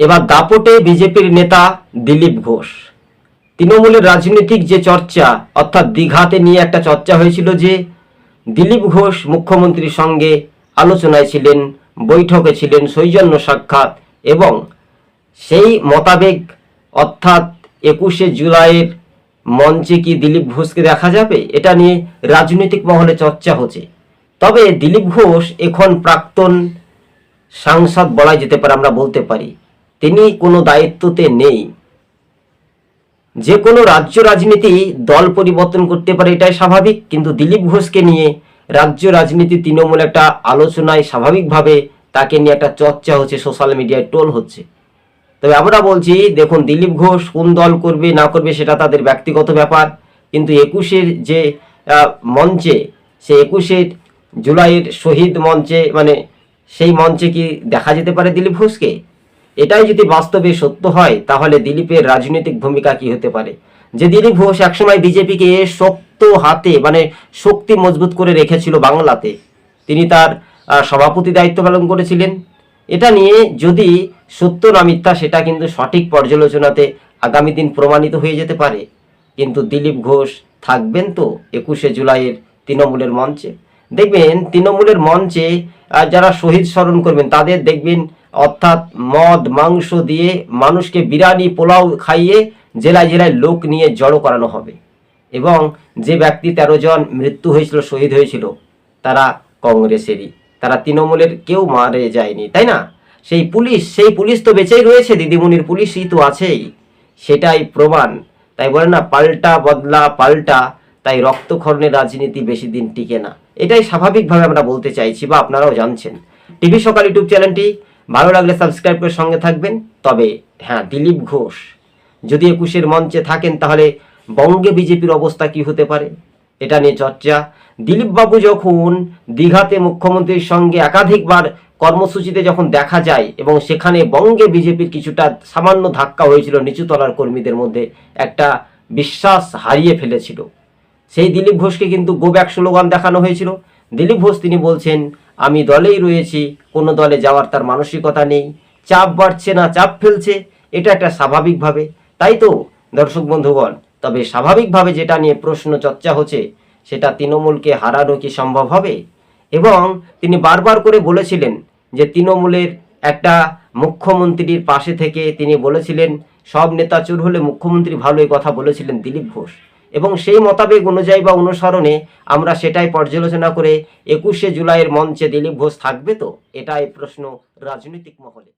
এবার দাপটে বিজেপির নেতা দিলীপ ঘোষ। তৃণমূলের রাজনৈতিক যে চর্চা, অর্থাৎ দীঘাতে নিয়ে একটা চর্চা হয়েছিল যে, দিলীপ ঘোষ মুখ্যমন্ত্রীর সঙ্গে আলোচনায় ছিলেন, বৈঠকে ছিলেন, সৌজন্য সাক্ষাৎ এবং সেই মোতাবেক অর্থাৎ একুশে জুলাইয়ের মঞ্চে কি দিলীপ ঘোষকে দেখা যাবে? এটা নিয়ে রাজনৈতিক মহলে চর্চা হচ্ছে। তবে দিলীপ ঘোষ এখন প্রাক্তন সাংসদ বলা যেতে পারে, আমরা বলতে পারি। তিনি কোনো দায়িত্বতে নেই। যে কোনো রাজ্য রাজনীতি দল পরিবর্তন করতে পারে এটাই স্বাভাবিক, কিন্তু দিলীপ ঘোষকে নিয়ে রাজ্য রাজনীতি তৃণমূল একটা আলোচনায় স্বাভাবিকভাবে তাকে নিয়ে একটা চর্চা হচ্ছে সোশ্যাল মিডিয়ায় টোল হচ্ছে। তবে আমরা বলছি, দেখুন, দিলীপ ঘোষ কোন দল করবে, না করবে, সেটা তাদের ব্যক্তিগত ব্যাপার, কিন্তু একুশের যে মঞ্চে, সে একুশের জুলাইয়ের শহীদ মঞ্চে মানে সেই মঞ্চে কি দেখা যেতে পারে দিলীপ ঘোষকে? এটাই যদি বাস্তবে সত্য হয়, তাহলে দিলীপের রাজনৈতিক ভূমিকা কি হতে পারে? যে দিলীপ ঘোষ একসময় বিজেপিকে শক্ত হাতে মানে শক্তি মজবুত করে রেখেছিল বাংলাতে, তিনি তার সভাপতি দায়িত্ব পালন করেছিলেন। এটা নিয়ে যদি সত্য না মিথ্যা, সেটা কিন্তু সঠিক পর্যালোচনাতে আগামী দিন প্রমাণিত হয়ে যেতে পারে। কিন্তু দিলীপ ঘোষ থাকবেন তো একুশে জুলাইয়ের তৃণমূলের মঞ্চে। দেখবেন, তৃণমূলের মঞ্চে যারা শহীদ স্মরণ করবেন, তাদের দেখবেন অর্থাৎ মদ, মাংস দিয়ে মানুষকে বিরিয়ানি, পোলাও খাইয়ে জেলায় জেলায় লোক নিয়ে জড়ো করানো হবে। এবং যে ব্যক্তি তেরো জন মৃত্যু হয়েছিল, শহীদ হয়েছিল, তারা কংগ্রেসেরই। তারা তৃণমূলের কেউ মারে যায়নি, তাই না? সেই পুলিশ সেই পুলিশ তো বেঁচেই রয়েছে, দিদিমণির পুলিশই তো আছেই। সেটাই প্রমাণ। তাই বলে না, পাল্টা বদলা, পাল্টা, তাই রক্তক্ষরণের রাজনীতি বেশি দিন টিকে না। এটাই স্বাভাবিকভাবে আমরা বলতে চাইছি বা আপনারাও জানছেন। টিভি সকাল ইউটিউব চ্যানেলটি ভালো লাগলে সাবস্ক্রাইব করে সঙ্গে থাকবেন। তবে হ্যাঁ দিলীপ ঘোষ, যদি একুশের মঞ্চে থাকেন তাহলে বঙ্গে বিজেপির অবস্থা কি হতে পারে? এটা নিয়ে চর্চা। দিলীপ বাবু যখন দীঘাতে মুখ্যমন্ত্রীর সঙ্গে একাধিকবার কর্মসূচিতে যখন দেখা যায় এবং সেখানে বঙ্গে বিজেপির কিছুটা সামান্য ধাক্কা হয়েছিল নিচুতলার কর্মীদের মধ্যে, একটা বিশ্বাস হারিয়ে ফেলেছিল। সেই দিলীপ ঘোষকে কিন্তু গো ব্যাক স্লোগান দেখানো হয়েছিল। দিলীপ ঘোষ তিনি বলছেন আমি দলেই রয়েছি, কোনো দলে যাওয়ার তার মানসিকতা নেই। চাপ বাড়ছে না, চাপ ফেলছে, এটা একটা স্বাভাবিকভাবে। তাই তো, দর্শক বন্ধুগণ, তবে স্বাভাবিকভাবে যেটা নিয়ে প্রশ্ন চর্চা হচ্ছে, সেটা তৃণমূলকে হারানো কি সম্ভব হবে? এবং তিনি বারবার করে বলেছিলেন যে তৃণমূলের একটা মুখ্যমন্ত্রীর পাশে থেকে তিনি বলেছিলেন, সব নেতা চোর হলে মুখ্যমন্ত্রী ভালো কথা বলেছিলেন দিলীপ ঘোষ। এবং সেই মোতাবেক অনুযায়ী বা অনুসরণে আমরা সেটাই পর্যালোচনা করে একুশে জুলাইয়ের মঞ্চে দিলীপ ঘোষ থাকবে তো? এটাই প্রশ্ন রাজনৈতিক মহলে।